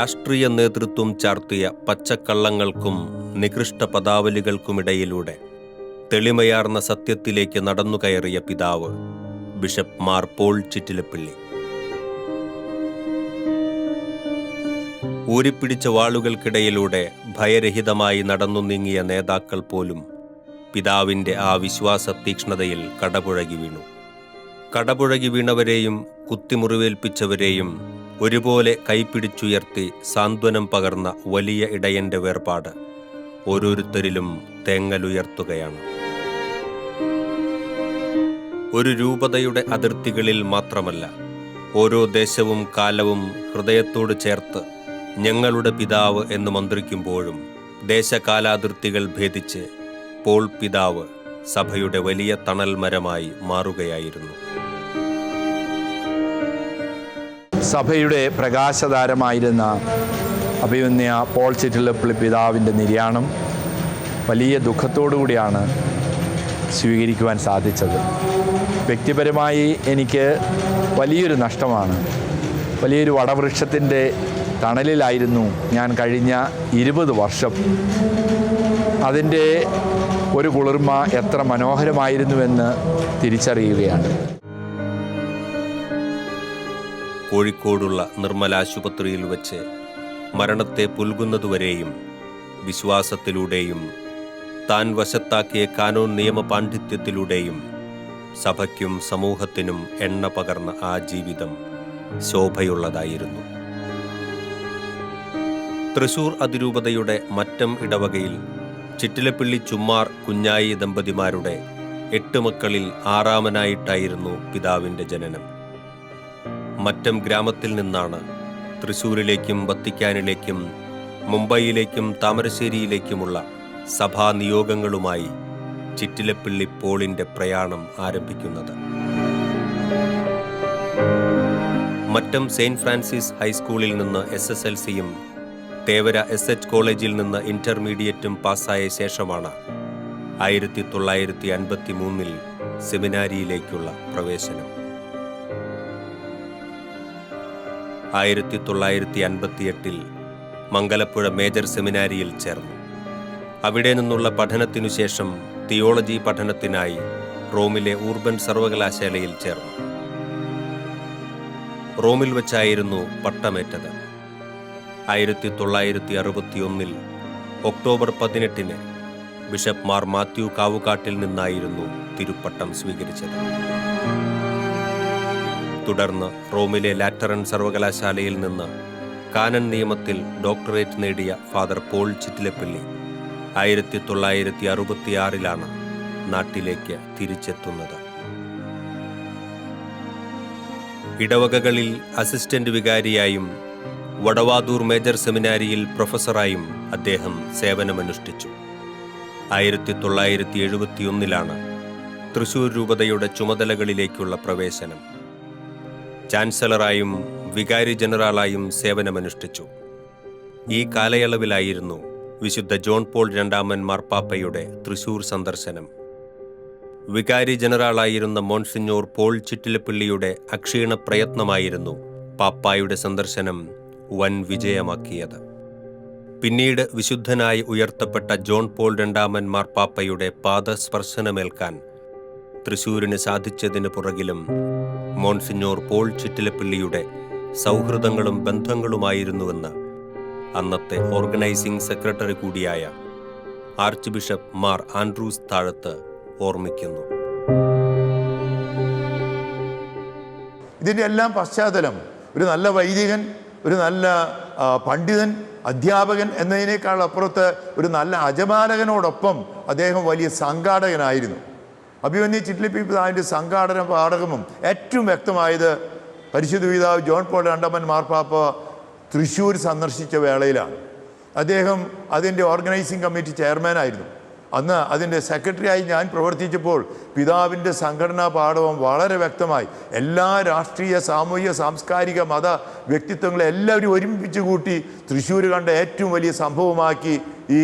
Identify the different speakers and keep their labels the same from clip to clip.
Speaker 1: രാഷ്ട്രീയ നേതൃത്വം ചാർത്തിയ പച്ചക്കള്ളങ്ങൾക്കും നികൃഷ്ട പദാവലികൾക്കുമിടയിലൂടെ തെളിമയാർന്ന സത്യത്തിലേക്ക് നടന്നുകയറിയ പിതാവ് ബിഷപ്പ് മാർ പോൾ ചിറ്റിലപ്പിള്ളി. ഊരിപ്പിടിച്ച വാളുകൾക്കിടയിലൂടെ ഭയരഹിതമായി നടന്നു നീങ്ങിയ നേതാക്കൾ പോലും പിതാവിന്റെ ആ വിശ്വാസ തീക്ഷ്ണതയിൽ കടപുഴകി വീണു. കടപുഴകി വീണവരെയും കുത്തിമുറിവേൽപ്പിച്ചവരെയും ഒരുപോലെ കൈപ്പിടിച്ചുയർത്തി സാന്ത്വനം പകർന്ന വലിയ ഇടയന്റെ വേർപാട് ഓരോരുത്തരിലും തേങ്ങലുയർത്തുകയാണ്. ഒരു രൂപതയുടെ അതിർത്തികളിൽ മാത്രമല്ല ഓരോ ദേശവും കാലവും ഹൃദയത്തോട് ചേർത്ത് ഞങ്ങളുടെ പിതാവ് എന്ന് മന്ത്രിക്കുമ്പോഴും ദേശകാലാതിർത്തികൾ ഭേദിച്ച് പോൾ പിതാവ് സഭയുടെ വലിയ തണൽ മരമായി മാറുകയായിരുന്നു.
Speaker 2: സഭയുടെ പ്രകാശതാരമായിരുന്ന അഭിമന്യ പോൾ ചിറ്റിലപ്പിളി പിതാവിന്റെ നിര്യാണം വലിയ കൂടിയാണ് സ്വീകരിക്കുവാൻ സാധിച്ചത്. വ്യക്തിപരമായി എനിക്ക് വലിയൊരു നഷ്ടമാണ്. വലിയൊരു വടവൃക്ഷത്തിന്റെ തണലിലായിരുന്നു ഞാൻ കഴിഞ്ഞ ഇരുപത് വർഷം. അതിന്റെ ഒരു കുളിർമ എത്ര മനോഹരമായിരുന്നുവെന്ന് തിരിച്ചറിയുകയാണ്.
Speaker 1: കോഴിക്കോടുള്ള നിർമ്മല ആശുപത്രിയിൽ വച്ച് മരണത്തെ പുൽകുന്നതുവരെയും വിശ്വാസത്തിലൂടെയും താൻ വശത്താക്കിയ കാനോൻ നിയമ പാണ്ഡിത്യത്തിലൂടെയും സഭയ്ക്കും സമൂഹത്തിനും എണ്ണ പകർന്ന ആ ജീവിതം ശോഭയുള്ളതായിരുന്നു. തൃശൂർ അതിരൂപതയുടെ മറ്റം ഇടവകയിൽ ചിറ്റിലപ്പിള്ളി ചുമ്മാർ കുഞ്ഞായി ദമ്പതിമാരുടെ എട്ട് മക്കളിൽ ആറാമനായിട്ടായിരുന്നു പിതാവിന്റെ ജനനം. മറ്റം ഗ്രാമത്തിൽ നിന്നാണ്. തൃശൂരിലേക്കും വത്തിക്കാനിലേക്കും മുംബൈയിലേക്കും താമരശ്ശേരിയിലേക്കുമുള്ള സഭാ നിയോഗങ്ങളുമായി ചിറ്റിലപ്പിള്ളി പോളിന്റെ പ്രയാണം ആരംഭിക്കുന്നത്. മറ്റം സെയിന്റ് ഫ്രാൻസിസ് ഹൈസ്കൂളിൽ നിന്ന് എസ് എസ് എൽ സിയും തേവര എസ് എച്ച് കോളേജിൽ നിന്ന് ഇന്റർമീഡിയറ്റും പാസ്സായ ശേഷമാണ് ആയിരത്തി തൊള്ളായിരത്തി അൻപത്തി മൂന്നിൽ സെമിനാരിയിലേക്കുള്ള പ്രവേശനം. ആയിരത്തി തൊള്ളായിരത്തി അൻപത്തിയെട്ടിൽ മംഗലപ്പുഴ മേജർ സെമിനാരിയിൽ ചേർന്നു. അവിടെ നിന്നുള്ള പഠനത്തിനു ശേഷം തിയോളജി പഠനത്തിനായി റോമിലെ ഊർബൻ സർവകലാശാലയിൽ ചേർന്നു. റോമിൽ വെച്ചായിരുന്നു പട്ടമേറ്റത്. ആയിരത്തി തൊള്ളായിരത്തി അറുപത്തിയൊന്നിൽ ഒക്ടോബർ പതിനെട്ടിന് ബിഷപ്പ് മാർ മാത്യു കാവുകാട്ടിൽ നിന്നായിരുന്നു തിരുപ്പട്ടം സ്വീകരിച്ചത്. തുടർന്ന് റോമിലെ ലാറ്ററൻ സർവകലാശാലയിൽ നിന്ന് കാനൻ നിയമത്തിൽ ഡോക്ടറേറ്റ് നേടിയ ഫാദർ പോൾ ചിറ്റിലപ്പള്ളി ആയിരത്തി തൊള്ളായിരത്തി അറുപത്തിയാറിലാണ് നാട്ടിലേക്ക് തിരിച്ചെത്തുന്നത്. ഇടവകകളിൽ അസിസ്റ്റന്റ് വികാരിയായും വടവാതൂർ മേജർ സെമിനാരിയിൽ പ്രൊഫസറായും അദ്ദേഹം സേവനമനുഷ്ഠിച്ചു. ആയിരത്തി തൊള്ളായിരത്തി എഴുപത്തിയൊന്നിലാണ് തൃശൂർ രൂപതയുടെ ചുമതലകളിലേക്കുള്ള പ്രവേശനം. ചാൻസലറായും വികാരി ജനറലായും സേവനമനുഷ്ഠിച്ചു. ഈ കാലയളവിലായിരുന്നു വിശുദ്ധ ജോൺ പോൾ രണ്ടാമൻ മാർപ്പാപ്പയുടെ തൃശൂർ സന്ദർശനം. വികാരി ജനറലായിരുന്ന മോൺസിഞ്ഞോർ പോൾ ചിറ്റിലപ്പിള്ളിയുടെ അക്ഷീണ പ്രയത്നമായിരുന്നു പാപ്പായുടെ സന്ദർശനം വൻ വിജയമാക്കിയത്. പിന്നീട് വിശുദ്ധനായി ഉയർത്തപ്പെട്ട ജോൺ പോൾ രണ്ടാമൻ മാർപ്പാപ്പയുടെ പാദസ്പർശനമേൽക്കാൻ തൃശൂരിന് സാധിച്ചതിന് പുറകിലും മോൺസിഞ്ഞോർ പോൾ ചിറ്റിലപ്പിള്ളിയുടെ സൗഹൃദങ്ങളും ബന്ധങ്ങളുമായിരുന്നുവെന്ന് അന്നത്തെ ഓർഗനൈസിംഗ് സെക്രട്ടറി കൂടിയായ archbishop Mar Andrews Thazhath ഓർമ്മിക്കുന്നു.
Speaker 3: ഇതിന്റെ എല്ലാം പശ്ചാത്തലം ഒരു നല്ല വൈദികൻ ഒരു നല്ല പണ്ഡിതൻ അധ്യാപകൻ എന്നതിനേക്കാൾ അപ്പുറത്ത് ഒരു നല്ല അജമാലകനോടൊപ്പം അദ്ദേഹം വലിയ സംഘാടകനായിരുന്നു. അഭിമന്യ ചിറ്റ്ലിപ്പി പിതാവിന്റെ സംഘാടന പാടകമും ഏറ്റവും വ്യക്തമായത് പരിശുദ്ധ പിതാവ് ജോൺ പോൾ രണ്ടാമൻ മാർപ്പാപ്പ തൃശ്ശൂർ സന്ദർശിച്ച വേളയിലാണ്. അദ്ദേഹം അതിന്റെ ഓർഗനൈസിംഗ് കമ്മിറ്റി ചെയർമാനായിരുന്നു അന്ന് അതിന്റെ സെക്രട്ടറിയായി ഞാൻ പ്രവർത്തിച്ചപ്പോൾ പിതാവിന്റെ സംഘടനാ പാഠവും വളരെ വ്യക്തമായി എല്ലാ രാഷ്ട്രീയ സാമൂഹിക സാംസ്കാരിക മത വ്യക്തിത്വങ്ങളെ എല്ലാവരും ഒരുമിപ്പിച്ച് കൂട്ടി തൃശ്ശൂർ കണ്ട ഏറ്റവും വലിയ സംഭവമാക്കി ഈ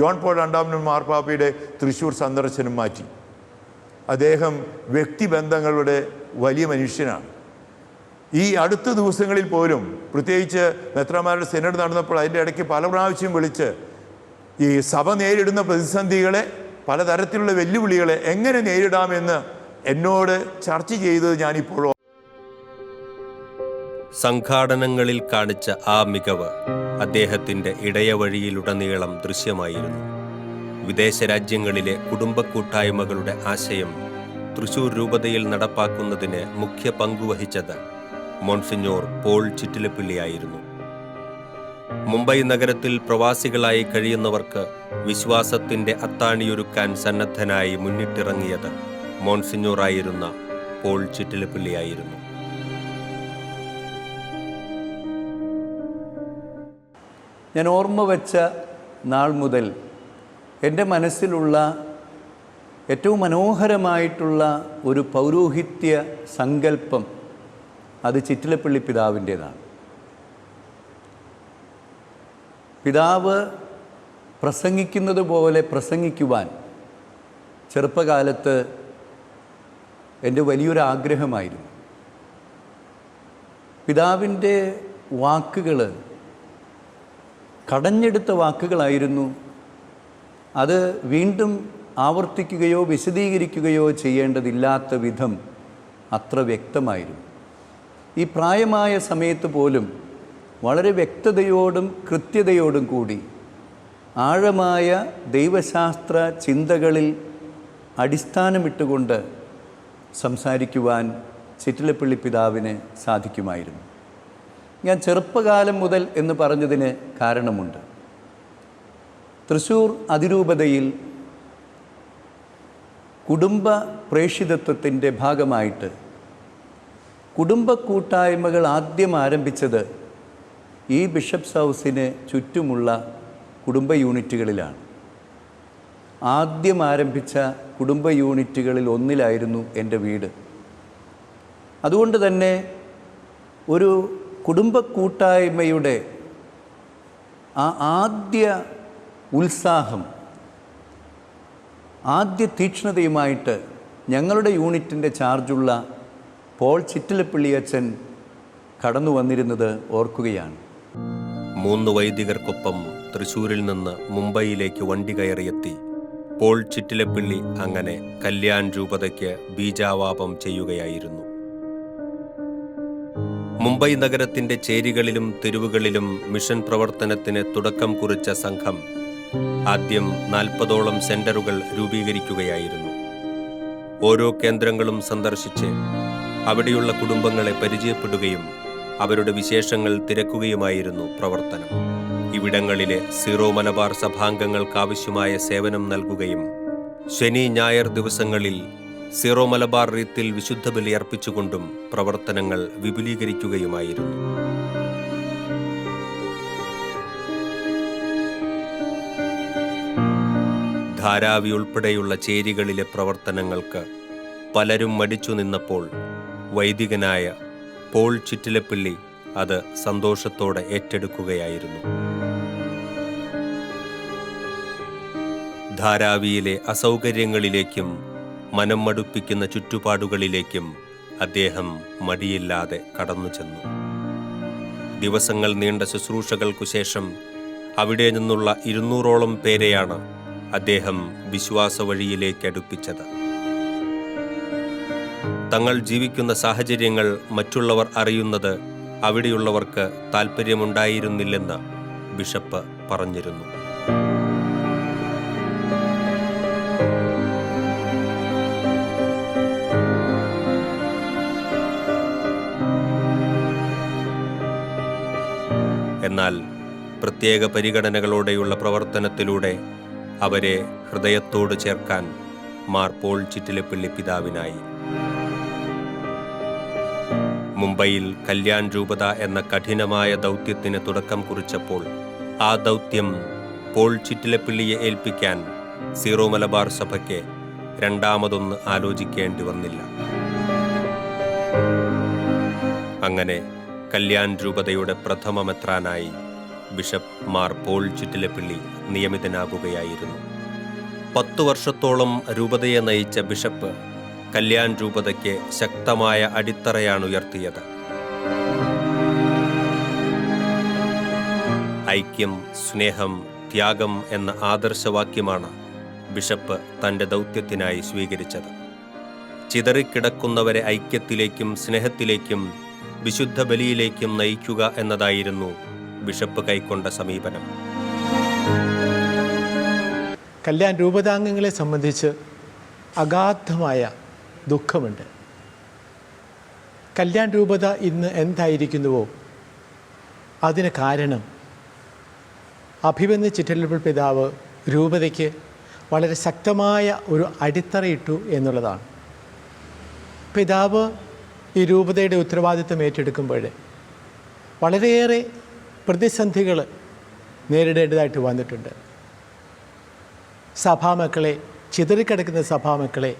Speaker 3: ജോൺ പോൾ രണ്ടാമനും മാർപ്പാപ്പയുടെ തൃശ്ശൂർ സന്ദർശനം മാറ്റി. അദ്ദേഹം വ്യക്തിബന്ധങ്ങളുടെ വലിയ മനുഷ്യനാണ്. ഈ അടുത്ത ദിവസങ്ങളിൽ പോലും പ്രത്യേകിച്ച് മെത്രമാരുടെ സെനഡ് നടന്നപ്പോൾ അതിന്റെ ഇടയ്ക്ക് പല പ്രാവശ്യം വിളിച്ച് ഈ സഭ നേരിടുന്ന പ്രതിസന്ധികളെ പലതരത്തിലുള്ള വെല്ലുവിളികളെ എങ്ങനെ നേരിടാമെന്ന് എന്നോട് ചർച്ച ചെയ്തത് ഞാനിപ്പോഴും
Speaker 1: സംഘാടനങ്ങളിൽ കാണിച്ച ആ മികവ് അദ്ദേഹത്തിന്റെ ഇടയവഴിയിലുടനീളം ദൃശ്യമായിരുന്നു. വിദേശ രാജ്യങ്ങളിലെ കുടുംബ കൂട്ടായ്മകളുടെ ആശയം തൃശൂർ രൂപതയിൽ നടപ്പാക്കുന്നതിന് മുഖ്യ പങ്കുവഹിച്ചത് മോൺസിഞ്ഞോർ പോൾ ചിറ്റിലപ്പിള്ളിയായിരുന്നു. മുംബൈ നഗരത്തിൽ പ്രവാസികളായി കഴിയുന്നവർക്ക് വിശ്വാസത്തിന്റെ അത്താണിയൊരുക്കാൻ സന്നദ്ധനായി മുന്നിട്ടിറങ്ങിയത് മോൺസിഞ്ഞോറായിരുന്ന പോൾ ചിറ്റിലപ്പിള്ളിയായിരുന്നു.
Speaker 4: ഞാൻ ഓർമ്മ വെച്ച നാൾ മുതൽ എന്റെ മനസ്സിലുള്ള ഏറ്റവും മനോഹരമായിട്ടുള്ള ഒരു പൗരോഹിത്യ സങ്കല്പം അത് ചിറ്റിലപ്പള്ളി പിതാവിന്റേതാണ്. പിതാവ് പ്രസംഗിക്കുന്നത് പോലെ പ്രസംഗിക്കുവാൻ ചെറുപ്പകാലത്ത് എന്റെ വലിയൊരു ആഗ്രഹമായിരുന്നു പിതാവിന്റെ വാക്കുകൾ കടഞ്ഞെടുത്ത വാക്കുകളായിരുന്നു അത് വീണ്ടും ആവർത്തിക്കുകയോ വിശദീകരിക്കുകയോ ചെയ്യേണ്ടതില്ലാത്ത വിധം അത്ര വ്യക്തമായിരുന്നു. ഈ പ്രായമായ സമയത്ത് പോലും വളരെ വ്യക്തതയോടും കൃത്യതയോടും കൂടി ആഴമായ ദൈവശാസ്ത്ര ചിന്തകളിൽ അടിസ്ഥാനമിട്ടുകൊണ്ട് സംസാരിക്കുവാൻ ചിറ്റിലപ്പള്ളി പിതാവിന് സാധിക്കുമായിരുന്നു. ഞാൻ ചെറുപ്പകാലം മുതൽ എന്ന് പറഞ്ഞതിന് കാരണമുണ്ട്. തൃശ്ശൂർ അതിരൂപതയിൽ കുടുംബ പ്രേഷിതത്വത്തിന്റെ ഭാഗമായിട്ട് കുടുംബ കൂട്ടായ്മകൾ ആദ്യം ആരംഭിച്ചത് ഈ ബിഷപ്സ് ഹൗസിന് ചുറ്റുമുള്ള കുടുംബ യൂണിറ്റുകളിലാണ്. ആദ്യം ആരംഭിച്ച കുടുംബ യൂണിറ്റുകളിൽ ഒന്നിലായിരുന്നു എന്റെ വീട്. അതുകൊണ്ട് തന്നെ ഒരു കുടുംബ കൂട്ടായ്മയുടെ ആ ആദ്യ ഉത്സാഹം. ആദ്യ തീക്ഷ്ണതയുമായിട്ട് ഞങ്ങളുടെ യൂണിറ്റിന്റെ ചാർജുള്ള പോൾ ചിറ്റിലപ്പിള്ളി അച്ഛൻ കടന്നു വന്നിരുന്നത് ഓർക്കുകയാണ്.
Speaker 1: മൂന്ന് വൈദികർക്കൊപ്പം തൃശൂരിൽ നിന്ന് മുംബൈയിലേക്ക് വണ്ടി കയറിയെത്തി. പോൾ ചിറ്റിലപ്പിള്ളി അങ്ങനെ കല്യാൺ രൂപതയ്ക്ക് ബീജാവാപം ചെയ്യുകയായിരുന്നു. മുംബൈ നഗരത്തിന്റെ ചേരികളിലും തെരുവുകളിലും മിഷൻ പ്രവർത്തനത്തിന് തുടക്കം കുറിച്ച സംഘം ആദ്യം നാൽപ്പതോളം സെന്ററുകൾ രൂപീകരിക്കുകയായിരുന്നു. ഓരോ കേന്ദ്രങ്ങളും സന്ദർശിച്ച് അവിടെയുള്ള കുടുംബങ്ങളെ പരിചയപ്പെടുകയും അവരുടെ വിശേഷങ്ങൾ തിരക്കുകയുമായിരുന്നു പ്രവർത്തനം. ഇവിടങ്ങളിലെ സീറോ മലബാർ സഭാംഗങ്ങൾക്കാവശ്യമായ സേവനം നൽകുകയും ശനി ഞായർ ദിവസങ്ങളിൽ സീറോ മലബാർ റീത്തിൽ വിശുദ്ധ ബലി അർപ്പിച്ചുകൊണ്ടും പ്രവർത്തനങ്ങൾ വിപുലീകരിക്കുകയുമായിരുന്നു. ധാരാവി ഉൾപ്പെടെയുള്ള ചേരികളിലെ പ്രവർത്തനങ്ങൾക്ക് പലരും മടിച്ചു നിന്നപ്പോൾ വൈദികനായ പോൾ ചിറ്റിലപ്പിള്ളി അത് സന്തോഷത്തോടെ ഏറ്റെടുക്കുകയായിരുന്നു. ധാരാവിയിലെ അസൗകര്യങ്ങളിലേക്കും മനം മടുപ്പിക്കുന്ന ചുറ്റുപാടുകളിലേക്കും അദ്ദേഹം മടിയില്ലാതെ കടന്നു ചെന്നു. ദിവസങ്ങൾ നീണ്ട ശുശ്രൂഷകൾക്കു ശേഷം അവിടെ നിന്നുള്ള ഇരുന്നൂറോളം പേരെയാണ് അദ്ദേഹം വിശ്വാസവഴിയിലേക്ക് അടുപ്പിച്ചത്. തങ്ങൾ ജീവിക്കുന്ന സാഹചര്യങ്ങൾ മറ്റുള്ളവർ അറിയുന്നത് അവിടെയുള്ളവർക്ക് താൽപ്പര്യമുണ്ടായിരുന്നില്ലെന്ന് ബിഷപ്പ് പറഞ്ഞിരുന്നു. എന്നാൽ പ്രത്യേക പരിഗണനകളോടെയുള്ള പ്രവർത്തനത്തിലൂടെ അവരെ ഹൃദയത്തോട് ചേർക്കാൻ മാർ പോൾ ചിറ്റിലപ്പിള്ളി പിതാവിനായി. മുംബൈയിൽ കല്യാൺ രൂപത എന്ന കഠിനമായ ദൗത്യത്തിന് തുടക്കം കുറിച്ചപ്പോൾ ആ ദൗത്യം പോൾ ചിറ്റിലപ്പിള്ളിയെ ഏൽപ്പിക്കാൻ സീറോ മലബാർ സഭയ്ക്ക് രണ്ടാമതൊന്ന് ആലോചിക്കേണ്ടി വന്നില്ല. അങ്ങനെ കല്യാൺ രൂപതയുടെ പ്രഥമ മെത്രാനായി ബിഷപ്പ് മാർ പോൾ ചുറ്റിലപ്പിള്ളി നിയമിതനാകുകയായിരുന്നു. പത്തു വർഷത്തോളം രൂപതയെ നയിച്ച ബിഷപ്പ് കല്യാൺ രൂപതയ്ക്ക് ശക്തമായ അടിത്തറയാണ് ഉയർത്തിയത് ഐക്യം സ്നേഹം ത്യാഗം എന്ന ആദർശവാക്യമാണ് ബിഷപ്പ് തന്റെ ദൗത്യത്തിനായി സ്വീകരിച്ചത്. ചിതറിക്കിടക്കുന്നവരെ ഐക്യത്തിലേക്കും സ്നേഹത്തിലേക്കും വിശുദ്ധ ബലിയിലേക്കും നയിക്കുക എന്നതായിരുന്നു ബിഷപ്പ് കൈക്കൊണ്ട സമീപനം.
Speaker 5: കല്യാൺ രൂപതാംഗങ്ങളെ സംബന്ധിച്ച് അഗാധമായ ദുഃഖമുണ്ട്. കല്യാൺ രൂപത ഇന്ന് എന്തായിരിക്കുന്നുവോ? അതിന് കാരണം അഭിമന്യ ചിറ്റലപ്പിൾ പിതാവ് രൂപതയ്ക്ക് വളരെ ശക്തമായ ഒരു അടിത്തറയിട്ടു എന്നുള്ളതാണ്. പിതാവ് ഈ രൂപതയുടെ ഉത്തരവാദിത്വം ഏറ്റെടുക്കുമ്പോൾ വളരെയേറെ പ്രതിസന്ധികൾ നേരിടേണ്ടതായിട്ട് വന്നിട്ടുണ്ട്. സഭാമക്കളെ ചിതറിക്കിടക്കുന്ന സഭാമക്കളെ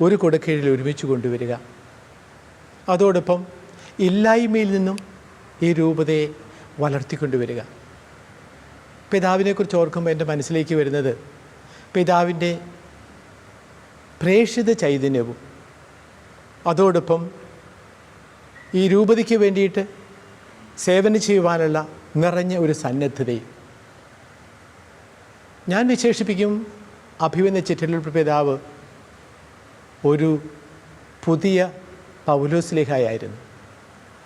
Speaker 5: ഒരു കൊടുക്കീഴിൽ ഒരുമിച്ച് കൊണ്ടുവരിക. അതോടൊപ്പം ഇല്ലായ്മയിൽ നിന്നും ഈ രൂപതയെ വളർത്തിക്കൊണ്ടുവരിക. പിതാവിനെക്കുറിച്ച് ഓർക്കുമ്പോൾ എന്റെ മനസ്സിലേക്ക് വരുന്നത് പിതാവിന്റെ പ്രേക്ഷിത ചൈതന്യവും. അതോടൊപ്പം ഈ രൂപതയ്ക്ക് വേണ്ടിയിട്ട് സേവനം ചെയ്യുവാനുള്ള നിറഞ്ഞ ഒരു സന്നദ്ധതയും ഞാൻ വിശേഷിപ്പിക്കും അഭിമന്യ ചിറ്റലൂർ പിതാവ് ഒരു പുതിയ പൗലോസ്ലിഹായായിരുന്നു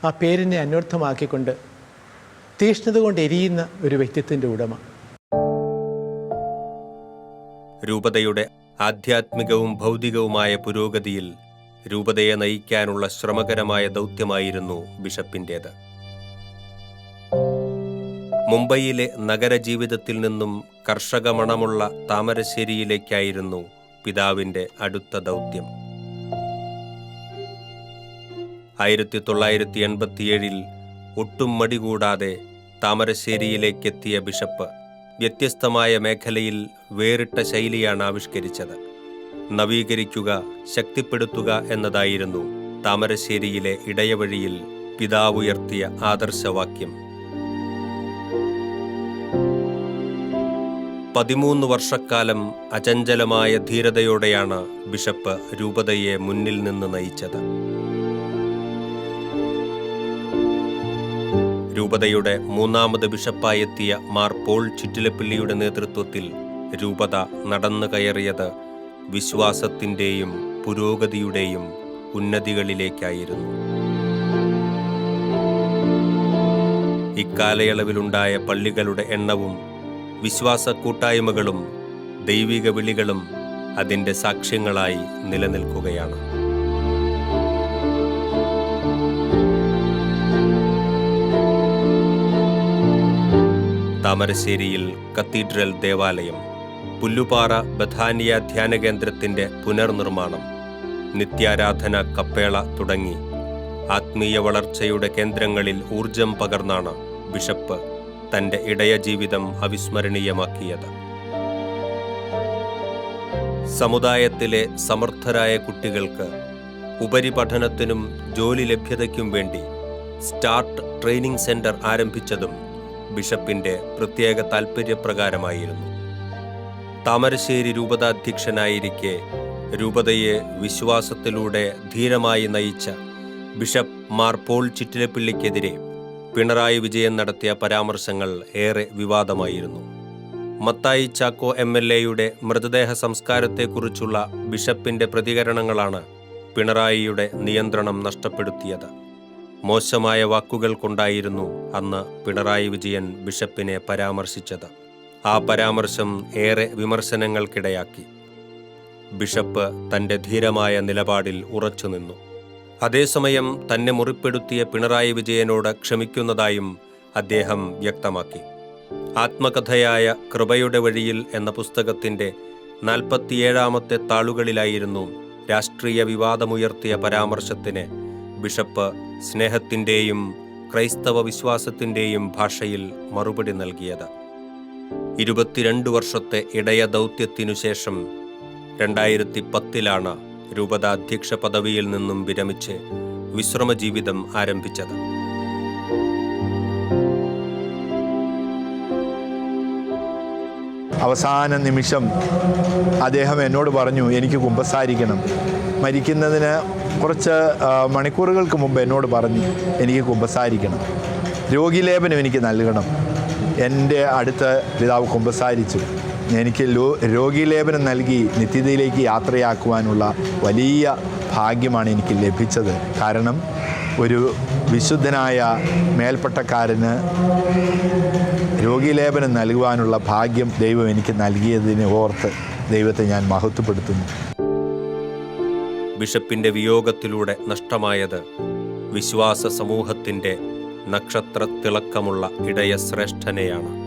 Speaker 5: ആ പേരിനെ അന്വർത്ഥമാക്കിക്കൊണ്ട് തീഷ്ണത കൊണ്ട് എരിയുന്ന ഒരു വ്യക്തിത്വന്റെ ഉടമ.
Speaker 1: രൂപതയുടെ ആധ്യാത്മികവും ഭൗതികവുമായ പുരോഗതിയിൽ രൂപതയെ നയിക്കാനുള്ള ശ്രമകരമായ ദൗത്യമായിരുന്നു ബിഷപ്പിന്റേത് മുംബൈയിലെ നഗരജീവിതത്തിൽ നിന്നും കർഷക മണമുള്ള താമരശ്ശേരിയിലേക്കായിരുന്നു പിതാവിന്റെ അടുത്ത ദൗത്യം. ആയിരത്തി തൊള്ളായിരത്തി എൺപത്തിയേഴിൽ ഒട്ടും മടികൂടാതെ താമരശ്ശേരിയിലേക്കെത്തിയ ബിഷപ്പ് വ്യത്യസ്തമായ മേഖലയിൽ വേറിട്ട ശൈലിയാണ് ആവിഷ്കരിച്ചത്. നവീകരിക്കുക ശക്തിപ്പെടുത്തുക എന്നതായിരുന്നു താമരശ്ശേരിയിലെ ഇടയവഴിയിൽ പിതാവുയർത്തിയ ആദർശവാക്യം. പതിമൂന്ന് വർഷക്കാലം അചഞ്ചലമായ ധീരതയോടെയാണ് ബിഷപ്പ് രൂപതയെ മുന്നിൽ നിന്ന് നയിച്ചത്. രൂപതയുടെ മൂന്നാമത് ബിഷപ്പായെത്തിയ മാർ പോൾ ചുറ്റിലപ്പിള്ളിയുടെ നേതൃത്വത്തിൽ രൂപത നടന്നു കയറിയത് വിശ്വാസത്തിന്റെയും പുരോഗതിയുടെയും ഉന്നതികളിലേക്കായിരുന്നു. ഇക്കാലയളവിലുണ്ടായ പള്ളികളുടെ എണ്ണവും വിശ്വാസ കൂട്ടായ്മകളും ദൈവിക വിളികളും അതിന്റെ സാക്ഷ്യങ്ങളായി നിലനിൽക്കുകയാണ്. താമരശ്ശേരിയിൽ കത്തീഡ്രൽ ദേവാലയം പുല്ലുപാറ ബഥാനിയ ധ്യാന കേന്ദ്രത്തിന്റെ പുനർനിർമ്മാണം നിത്യാരാധന കപ്പേള തുടങ്ങി ആത്മീയ വളർച്ചയുടെ കേന്ദ്രങ്ങളിൽ ഊർജം പകർന്നാണ് ബിഷപ്പ് തന്റെ ഇടയ ജീവിതം അവിസ്മരണീയമാക്കിയത്. സമുദായത്തിലെ സമർത്ഥരായ കുട്ടികൾക്ക് ഉപരിപഠനത്തിനും ജോലി ലഭ്യതയ്ക്കും വേണ്ടി സ്റ്റാർട്ട് ട്രെയിനിംഗ് സെന്റർ ആരംഭിച്ചതും ബിഷപ്പിന്റെ പ്രത്യേക താൽപ്പര്യപ്രകാരമായിരുന്നു താമരശ്ശേരി രൂപതാധ്യക്ഷനായിരിക്കെ രൂപതയെ വിശ്വാസത്തിലൂടെ ധീരമായി നയിച്ച ബിഷപ്പ് മാർ പോൾ ചിറ്റിലപ്പിള്ളിക്കെതിരെ പിണറായി വിജയൻ നടത്തിയ പരാമർശങ്ങൾ ഏറെ വിവാദമായിരുന്നു. മത്തായി ചാക്കോ എം എൽ എയുടെ മൃതദേഹ സംസ്കാരത്തെക്കുറിച്ചുള്ള ബിഷപ്പിന്റെ പ്രതികരണങ്ങളാണ് പിണറായിയുടെ നിയന്ത്രണം നഷ്ടപ്പെടുത്തിയത്. മോശമായ വാക്കുകൾ കൊണ്ടായിരുന്നു അന്ന് പിണറായി വിജയൻ ബിഷപ്പിനെ പരാമർശിച്ചത്. ആ പരാമർശം ഏറെ വിമർശനങ്ങൾക്കിടയാക്കി. ബിഷപ്പ് തന്റെ ധീരമായ നിലപാടിൽ ഉറച്ചുനിന്നു. അതേസമയം തന്നെ മുറിപ്പെടുത്തിയ പിണറായി വിജയനോട് ക്ഷമിക്കുന്നതായും അദ്ദേഹം വ്യക്തമാക്കി. ആത്മകഥയായ കൃപയുടെ വഴിയിൽ എന്ന പുസ്തകത്തിന്റെ നാൽപ്പത്തിയേഴാമത്തെ താളുകളിലായിരുന്നു രാഷ്ട്രീയ വിവാദമുയർത്തിയ പരാമർശത്തിന് ബിഷപ്പ് സ്നേഹത്തിന്റെയും ക്രൈസ്തവ വിശ്വാസത്തിന്റെയും ഭാഷയിൽ മറുപടി നൽകിയത്. ഇരുപത്തിരണ്ട് വർഷത്തെ ഇടയ ദൗത്യത്തിനു ശേഷം രണ്ടായിരത്തി പത്തിലാണ് രൂപതാധ്യക്ഷ പദവിയിൽ നിന്നും വിരമിച്ച് വിശ്രമ ജീവിതം ആരംഭിച്ചത്.
Speaker 2: അവസാന നിമിഷം അദ്ദേഹം എന്നോട് പറഞ്ഞു എനിക്ക് കുമ്പസാരിക്കണം. മരിക്കുന്നതിന് കുറച്ച് മണിക്കൂറുകൾക്ക് മുമ്പ് എന്നോട് പറഞ്ഞു എനിക്ക് കുമ്പസാരിക്കണം. രോഗിലേപനം എനിക്ക് നൽകണം. എന്റെ അടുത്ത പിതാവ് കുമ്പസാരിച്ചു. എനിക്ക് രോഗീലേപനം നൽകി നിത്യതയിലേക്ക് യാത്രയാക്കുവാനുള്ള വലിയ ഭാഗ്യമാണ് എനിക്ക് ലഭിച്ചത്. കാരണം ഒരു വിശുദ്ധനായ മേൽപ്പട്ടക്കാരന് രോഗീലേപനം നൽകുവാനുള്ള ഭാഗ്യം ദൈവം എനിക്ക് നൽകിയതിനെ ഓർത്ത് ദൈവത്തെ ഞാൻ മഹത്വപ്പെടുത്തുന്നു.
Speaker 1: ബിഷപ്പിന്റെ വിയോഗത്തിലൂടെ നഷ്ടമായത് വിശ്വാസ സമൂഹത്തിന്റെ നക്ഷത്ര തിളക്കമുള്ള ഇടയശ്രേഷ്ഠനെയാണ്.